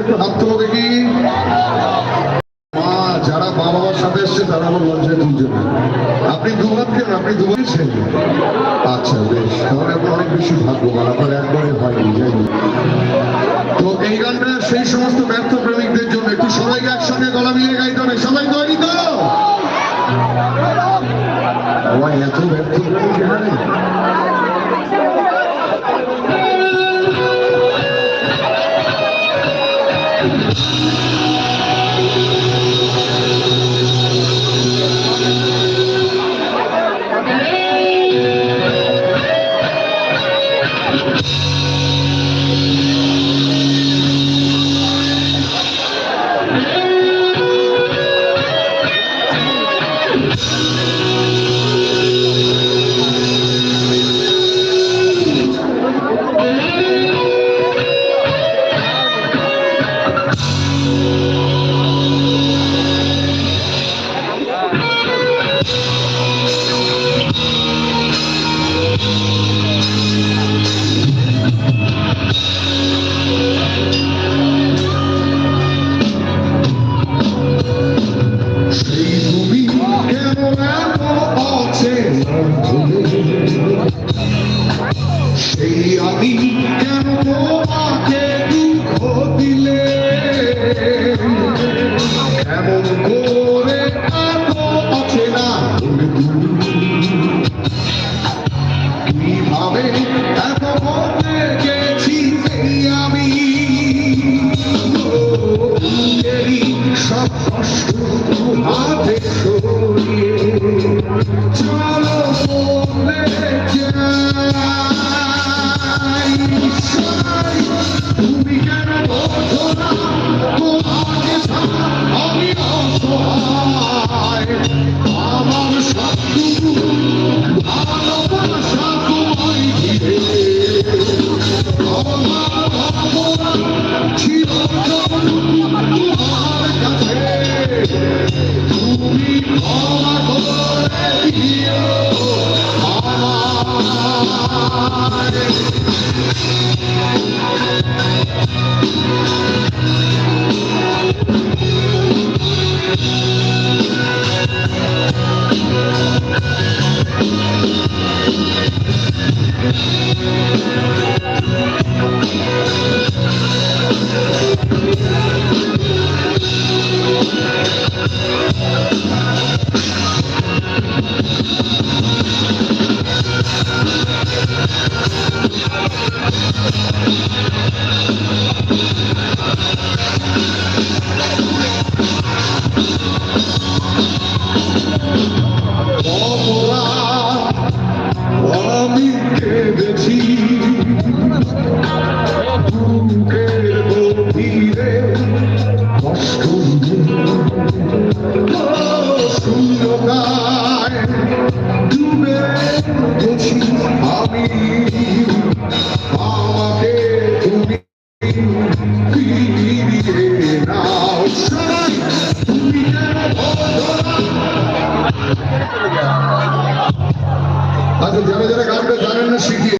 একটু হাত তুলো দেখি। মা, যারা মা বাবার সাথে এসছে, তারা আমার লজ্জায় তুলছে না। আপনি দুহাত কেন আপনি দুবারছেন আচ্ছা বেশ। তাহলে আপনি অনেক বেশি ভাগ্যবান, আপনার একবারে হয়নি, যাই তো এই গানটা সেই সমস্ত ব্যর্থ প্রেমিকদের জন্য একটু সবাইকে একসঙ্গে গলা মিলিয়ে গাইতে হবে। সবাই তৈরি তো! এত ব্যর্থ প্রেমিক এখানে সেই তুমি কেন তুমি ক্ষমা করে দিও Thank আমি কেঁদেছি বুকের গভীরে আচ্ছা যারা যারা গানটা জানেন না শিখিয়ে